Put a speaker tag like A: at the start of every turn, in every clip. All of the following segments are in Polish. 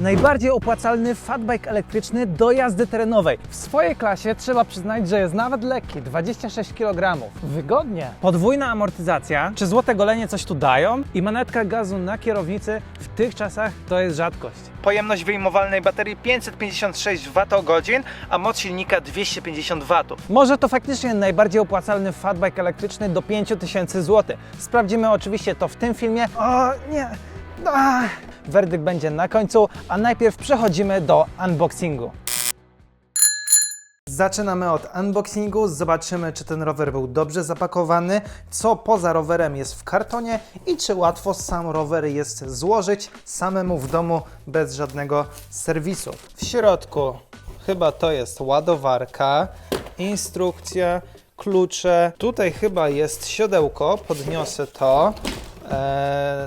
A: Najbardziej opłacalny fatbike elektryczny do jazdy terenowej. W swojej klasie trzeba przyznać, że jest nawet lekki, 26 kg. Wygodnie. Podwójna amortyzacja, czy złote golenie coś tu dają? I manetka gazu na kierownicy w tych czasach to jest rzadkość. Pojemność wyjmowalnej baterii 556 Wh, a moc silnika 250 W. Może to faktycznie najbardziej opłacalny fatbike elektryczny do 5000 zł. Sprawdzimy oczywiście to w tym filmie. O nie! Ah. Werdykt będzie na końcu, a najpierw przechodzimy do unboxingu. Zaczynamy od unboxingu, zobaczymy czy ten rower był dobrze zapakowany, co poza rowerem jest w kartonie i czy łatwo sam rower jest złożyć samemu w domu bez żadnego serwisu. W środku chyba to jest ładowarka, instrukcja, klucze, tutaj chyba jest siodełko, podniosę to,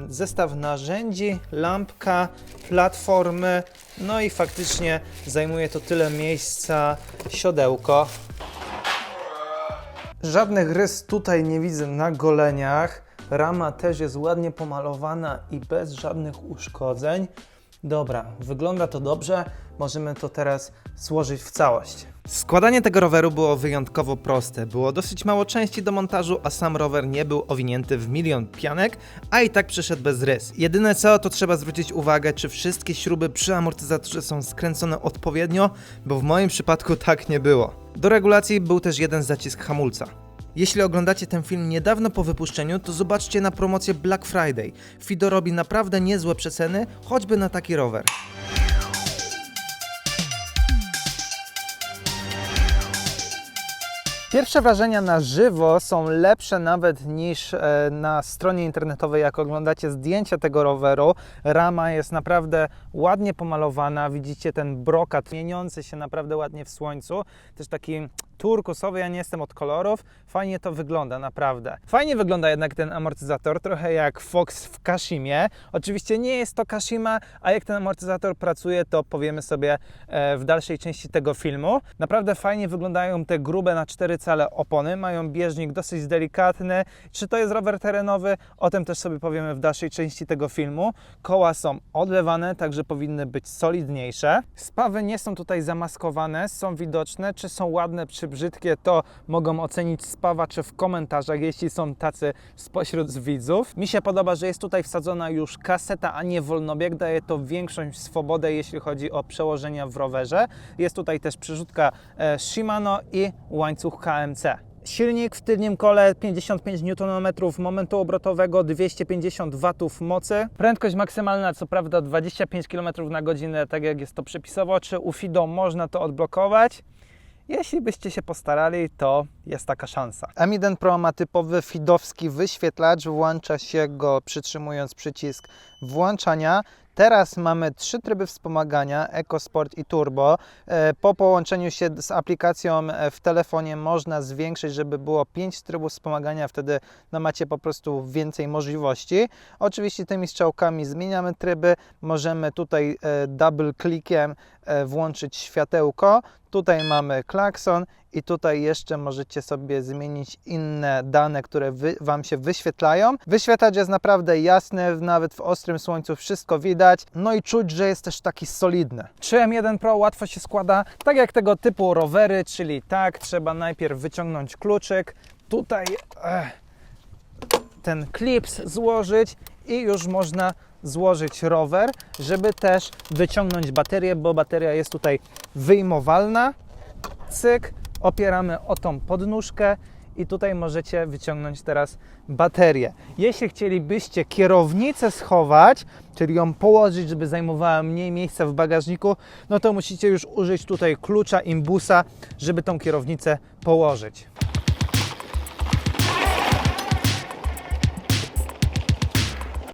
A: zestaw narzędzi, lampka, platformy, no i faktycznie zajmuje to tyle miejsca siodełko. Żadnych rys tutaj nie widzę na goleniach. Rama też jest ładnie pomalowana i bez żadnych uszkodzeń. Dobra, wygląda to dobrze. Możemy to teraz złożyć w całość. Składanie tego roweru było wyjątkowo proste. Było dosyć mało części do montażu, a sam rower nie był owinięty w milion pianek, a i tak przyszedł bez rys. Jedyne co, to trzeba zwrócić uwagę, czy wszystkie śruby przy amortyzatorze są skręcone odpowiednio, bo w moim przypadku tak nie było. Do regulacji był też jeden zacisk hamulca. Jeśli oglądacie ten film niedawno po wypuszczeniu, to zobaczcie na promocję Black Friday. Fido robi naprawdę niezłe przeceny, choćby na taki rower. Pierwsze wrażenia na żywo są lepsze nawet niż e, na stronie internetowej, jak oglądacie zdjęcia tego roweru. Rama jest naprawdę ładnie pomalowana, widzicie ten brokat mieniący się naprawdę ładnie w słońcu. Też taki turkusowy, ja nie jestem od kolorów. Fajnie to wygląda, naprawdę. Fajnie wygląda jednak ten amortyzator, trochę jak Fox w Kashimie. Oczywiście nie jest to Kashima, a jak ten amortyzator pracuje, to powiemy sobie e, w dalszej części tego filmu. Naprawdę fajnie wyglądają te grube na 4 cale opony, mają bieżnik dosyć delikatny. Czy to jest rower terenowy? O tym też sobie powiemy w dalszej części tego filmu. Koła są odlewane, także powinny być solidniejsze. Spawy nie są tutaj zamaskowane, są widoczne. Czy są ładne, czy brzydkie, to mogą ocenić spawacze w komentarzach, jeśli są tacy spośród widzów. Mi się podoba, że jest tutaj wsadzona już kaseta, a nie wolnobieg. Daje to większą swobodę, jeśli chodzi o przełożenia w rowerze. Jest tutaj też przerzutka e, Shimano i łańcuch KMC. Silnik w tylnym kole 55 Nm momentu obrotowego, 250 W mocy. Prędkość maksymalna co prawda 25 km na godzinę, tak jak jest to przepisowo. Czy u Fido można to odblokować? Jeśli byście się postarali, to jest taka szansa. M1 Pro ma typowy fidowski wyświetlacz. Włącza się go przytrzymując przycisk włączania. Teraz mamy trzy tryby wspomagania: EcoSport i Turbo. E, Po połączeniu się z aplikacją e, w telefonie można zwiększyć, żeby było 5 trybów wspomagania, wtedy no, macie po prostu więcej możliwości. Oczywiście tymi strzałkami zmieniamy tryby. Możemy tutaj e, double klikiem włączyć światełko. Tutaj mamy klakson i tutaj jeszcze możecie sobie zmienić inne dane, które wy, Wam się wyświetlają. Wyświetlacz jest naprawdę jasny, nawet w ostrym słońcu wszystko widać. No i czuć, że jest też taki solidny. 3M1 Pro łatwo się składa, tak jak tego typu rowery, czyli tak, trzeba najpierw wyciągnąć kluczyk, tutaj eh, ten klips złożyć i już można złożyć rower, żeby też wyciągnąć baterię, bo bateria jest tutaj wyjmowalna. Cyk, opieramy o tą podnóżkę i tutaj możecie wyciągnąć teraz baterię. Jeśli chcielibyście kierownicę schować, czyli ją położyć, żeby zajmowała mniej miejsca w bagażniku, no to musicie już użyć tutaj klucza imbusa, żeby tą kierownicę położyć.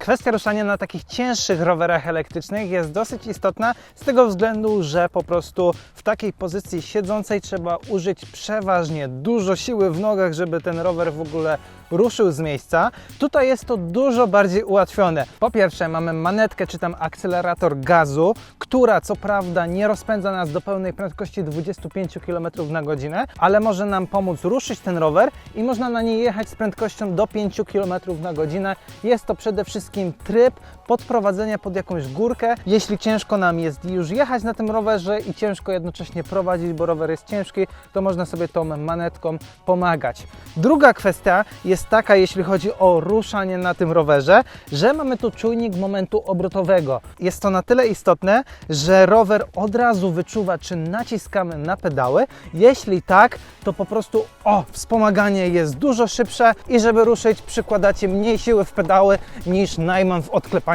A: Kwestia ruszania na takich cięższych rowerach elektrycznych jest dosyć istotna z tego względu, że po prostu w takiej pozycji siedzącej trzeba użyć przeważnie dużo siły w nogach, żeby ten rower w ogóle ruszył z miejsca. Tutaj jest to dużo bardziej ułatwione. Po pierwsze mamy manetkę czy tam akcelerator gazu, która co prawda nie rozpędza nas do pełnej prędkości 25 km na godzinę, ale może nam pomóc ruszyć ten rower i można na niej jechać z prędkością do 5 km na godzinę. Jest to przede wszystkim wszystkim tryb podprowadzenia pod jakąś górkę. Jeśli ciężko nam jest już jechać na tym rowerze i ciężko jednocześnie prowadzić, bo rower jest ciężki, to można sobie tą manetką pomagać. Druga kwestia jest taka, jeśli chodzi o ruszanie na tym rowerze, że mamy tu czujnik momentu obrotowego. Jest to na tyle istotne, że rower od razu wyczuwa, czy naciskamy na pedały. Jeśli tak, to po prostu o, wspomaganie jest dużo szybsze i żeby ruszyć przykładacie mniej siły w pedały niż najman w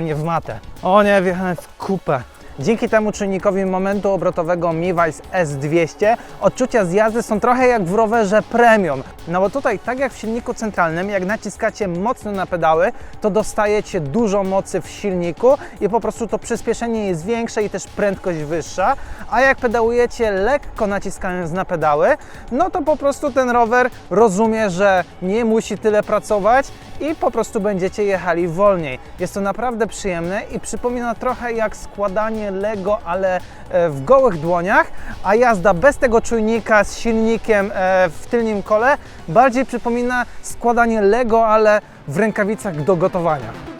A: odklepanie w matę. O nie, wjechałem w kupę. Dzięki temu czynnikowi momentu obrotowego Miwais S200 odczucia z jazdy są trochę jak w rowerze premium. No bo tutaj, tak jak w silniku centralnym, jak naciskacie mocno na pedały, to dostajecie dużo mocy w silniku i po prostu to przyspieszenie jest większe i też prędkość wyższa. A jak pedałujecie lekko naciskając na pedały, no to po prostu ten rower rozumie, że nie musi tyle pracować i po prostu będziecie jechali wolniej. Jest to naprawdę przyjemne i przypomina trochę jak składanie Lego, ale e, w gołych dłoniach, a jazda bez tego czujnika z silnikiem e, w tylnym kole bardziej przypomina składanie Lego, ale w rękawicach do gotowania.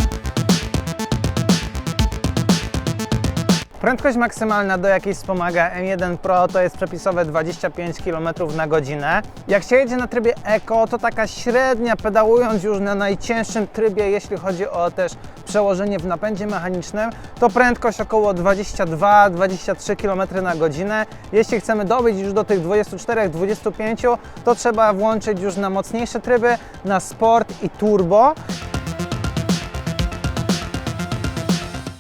A: Prędkość maksymalna, do jakiej wspomaga M1 Pro, to jest przepisowe 25 km na godzinę. Jak się jedzie na trybie Eco, to taka średnia, pedałując już na najcięższym trybie, jeśli chodzi o też przełożenie w napędzie mechanicznym, to prędkość około 22-23 km na godzinę. Jeśli chcemy dobyć już do tych 24-25, to trzeba włączyć już na mocniejsze tryby, na sport i turbo.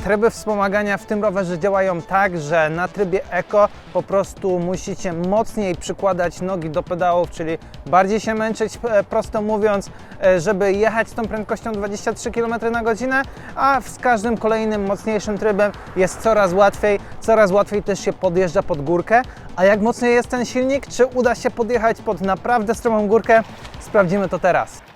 A: Tryby wspomagania w tym rowerze działają tak, że na trybie Eco po prostu musicie mocniej przykładać nogi do pedałów, czyli bardziej się męczyć, e, prosto mówiąc, e, żeby jechać z tą prędkością 23 km na godzinę, a z każdym kolejnym mocniejszym trybem jest coraz łatwiej, coraz łatwiej też się podjeżdża pod górkę. A jak mocny jest ten silnik, czy uda się podjechać pod naprawdę stromą górkę, sprawdzimy to teraz.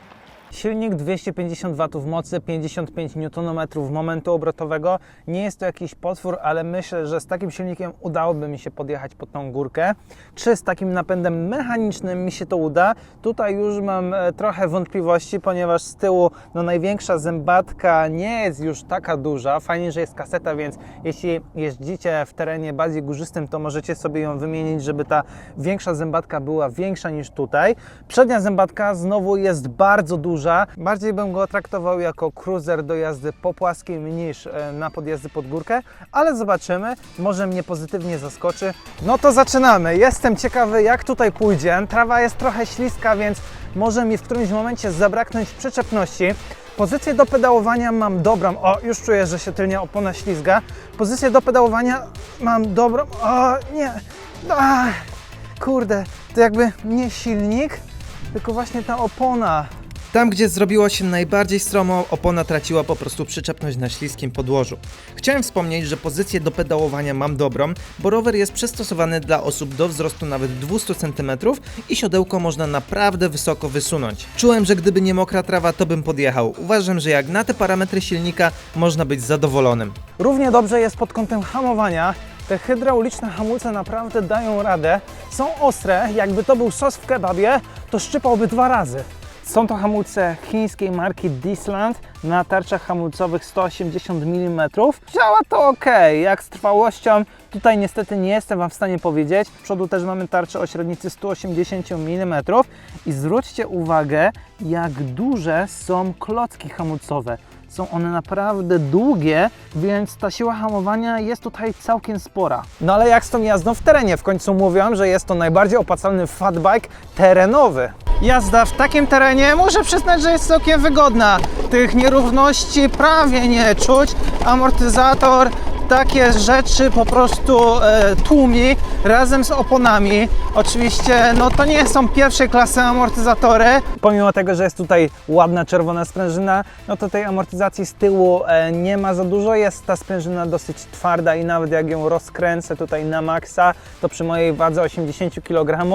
A: Silnik 250 W mocy, 55 Nm momentu obrotowego. Nie jest to jakiś potwór, ale myślę, że z takim silnikiem udałoby mi się podjechać pod tą górkę. Czy z takim napędem mechanicznym mi się to uda? Tutaj już mam e, trochę wątpliwości, ponieważ z tyłu no, największa zębatka nie jest już taka duża. Fajnie, że jest kaseta, więc jeśli jeździcie w terenie bardziej górzystym, to możecie sobie ją wymienić, żeby ta większa zębatka była większa niż tutaj. Przednia zębatka znowu jest bardzo duża. Bardziej bym go traktował jako cruiser do jazdy po płaskim niż e, na podjazdy pod górkę, ale zobaczymy, może mnie pozytywnie zaskoczy. No to zaczynamy. Jestem ciekawy jak tutaj pójdzie. Trawa jest trochę śliska, więc może mi w którymś momencie zabraknąć przyczepności. Pozycję do pedałowania mam dobrą. O, już czuję, że się tylnia opona ślizga. Pozycję do pedałowania mam dobrą. O, nie. Ach, kurde, to jakby nie silnik, tylko właśnie ta opona. Tam, gdzie zrobiło się najbardziej stromo, opona traciła po prostu przyczepność na śliskim podłożu. Chciałem wspomnieć, że pozycję do pedałowania mam dobrą, bo rower jest przystosowany dla osób do wzrostu nawet 200 cm i siodełko można naprawdę wysoko wysunąć. Czułem, że gdyby nie mokra trawa, to bym podjechał. Uważam, że jak na te parametry silnika można być zadowolonym. Równie dobrze jest pod kątem hamowania. Te hydrauliczne hamulce naprawdę dają radę. Są ostre, jakby to był sos w kebabie, to szczypałby dwa razy. Są to hamulce chińskiej marki Disland na tarczach hamulcowych 180 mm. Działa to ok, jak z trwałością. Tutaj niestety nie jestem Wam w stanie powiedzieć. Z przodu też mamy tarczę o średnicy 180 mm. I zwróćcie uwagę, jak duże są klocki hamulcowe. Są one naprawdę długie, więc ta siła hamowania jest tutaj całkiem spora. No ale jak z tą jazdą w terenie? W końcu mówiłam, że jest to najbardziej opłacalny fatbike terenowy. Jazda w takim terenie muszę przyznać, że jest całkiem wygodna. Tych nierówności prawie nie czuć. Amortyzator takie rzeczy po prostu e, tłumi razem z oponami. Oczywiście no to nie są pierwszej klasy amortyzatory. Pomimo tego, że jest tutaj ładna czerwona sprężyna, no to tej amortyzacji z tyłu e, nie ma za dużo. Jest ta sprężyna dosyć twarda i nawet jak ją rozkręcę tutaj na maksa, to przy mojej wadze 80 kg,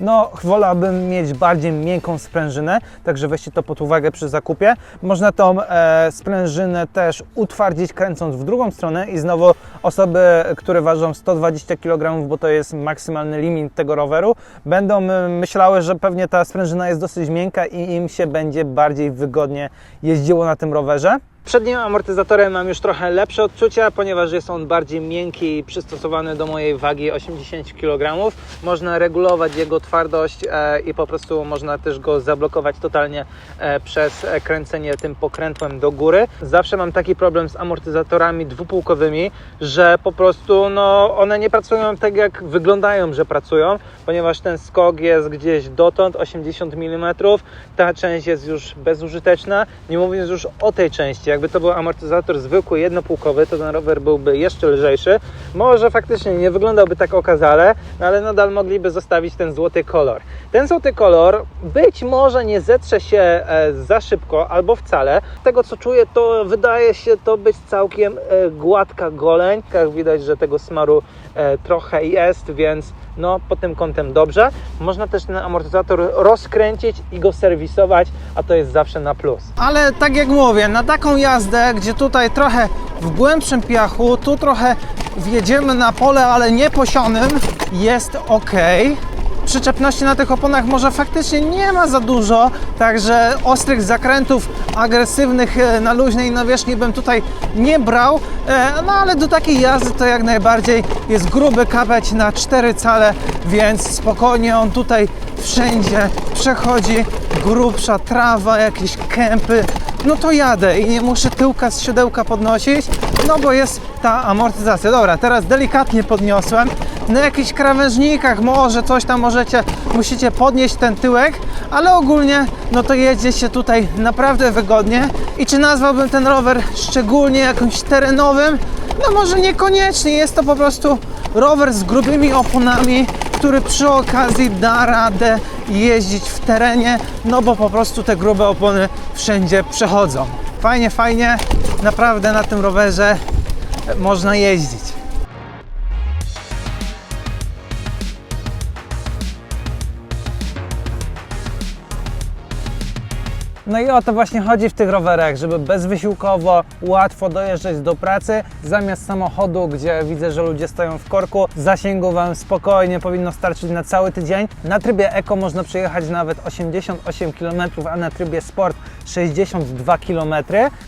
A: no wolałbym mieć bardziej miękką sprężynę, także weźcie to pod uwagę przy zakupie. Można tą e, sprężynę też utwardzić kręcąc w drugą stronę i znowu osoby, które ważą 120 kg, bo to jest maksymalny limit tego roweru, będą myślały, że pewnie ta sprężyna jest dosyć miękka i im się będzie bardziej wygodnie jeździło na tym rowerze. Przednim amortyzatorem mam już trochę lepsze odczucia, ponieważ jest on bardziej miękki i przystosowany do mojej wagi 80 kg. Można regulować jego twardość e, i po prostu można też go zablokować totalnie e, przez e, kręcenie tym pokrętłem do góry. Zawsze mam taki problem z amortyzatorami dwupółkowymi, że po prostu no, one nie pracują tak jak wyglądają, że pracują, ponieważ ten skok jest gdzieś dotąd 80 mm, ta część jest już bezużyteczna, nie mówiąc już o tej części. Jakby to był amortyzator zwykły, jednopółkowy, to ten rower byłby jeszcze lżejszy. Może faktycznie nie wyglądałby tak okazale, no ale nadal mogliby zostawić ten złoty kolor. Ten złoty kolor być może nie zetrze się e, za szybko albo wcale. Z tego co czuję, to wydaje się to być całkiem e, gładka goleń. Widać, że tego smaru e, trochę jest, więc no pod tym kątem dobrze. Można też ten amortyzator rozkręcić i go serwisować, a to jest zawsze na plus. Ale tak jak mówię, na taką jazdę, gdzie tutaj trochę w głębszym piachu, tu trochę wjedziemy na pole, ale nie posionym, jest ok. Przyczepności na tych oponach może faktycznie nie ma za dużo, także ostrych zakrętów agresywnych e, na luźnej nawierzchni bym tutaj nie brał, e, no ale do takiej jazdy to jak najbardziej jest gruby kapeć na 4 cale, więc spokojnie on tutaj wszędzie przechodzi, grubsza trawa, jakieś kępy, no to jadę i nie muszę tyłka z siodełka podnosić, no bo jest ta amortyzacja. Dobra, teraz delikatnie podniosłem. Na jakichś krawężnikach może coś tam możecie, musicie podnieść ten tyłek, ale ogólnie no to jedzie się tutaj naprawdę wygodnie. I czy nazwałbym ten rower szczególnie jakimś terenowym? No może niekoniecznie, jest to po prostu rower z grubymi oponami, który przy okazji da radę jeździć w terenie, no bo po prostu te grube opony wszędzie przechodzą. Fajnie, fajnie, naprawdę na tym rowerze można jeździć. No i o to właśnie chodzi w tych rowerach, żeby bezwysiłkowo, łatwo dojeżdżać do pracy, zamiast samochodu, gdzie widzę, że ludzie stoją w korku, zasięgu Wam spokojnie powinno starczyć na cały tydzień. Na trybie Eco można przejechać nawet 88 km, a na trybie Sport 62 km.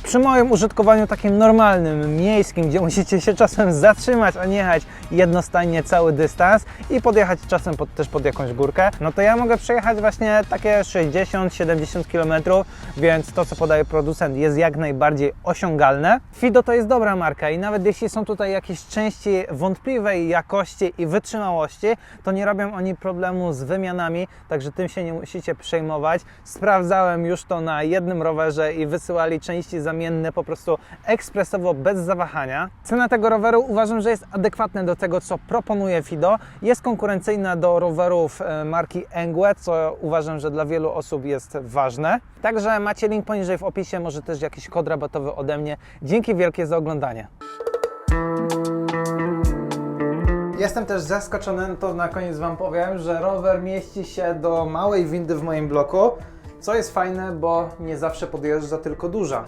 A: Przy moim użytkowaniu takim normalnym, miejskim, gdzie musicie się czasem zatrzymać, a nie jechać jednostajnie cały dystans i podjechać czasem pod, też pod jakąś górkę, no to ja mogę przejechać właśnie takie 60-70 km, więc to, co podaje producent jest jak najbardziej osiągalne. Fido to jest dobra marka i nawet jeśli są tutaj jakieś części wątpliwej jakości i wytrzymałości, to nie robią oni problemu z wymianami, także tym się nie musicie przejmować. Sprawdzałem już to na jednym rowerze i wysyłali części zamienne po prostu ekspresowo, bez zawahania. Cena tego roweru uważam, że jest adekwatna do tego, co proponuje Fido. Jest konkurencyjna do rowerów e, marki Engwe, co uważam, że dla wielu osób jest ważne. Także macie link poniżej w opisie, może też jakiś kod rabatowy ode mnie. Dzięki wielkie za oglądanie. Jestem też zaskoczony, to na koniec Wam powiem, że rower mieści się do małej windy w moim bloku, co jest fajne, bo nie zawsze podjeżdża tylko duża.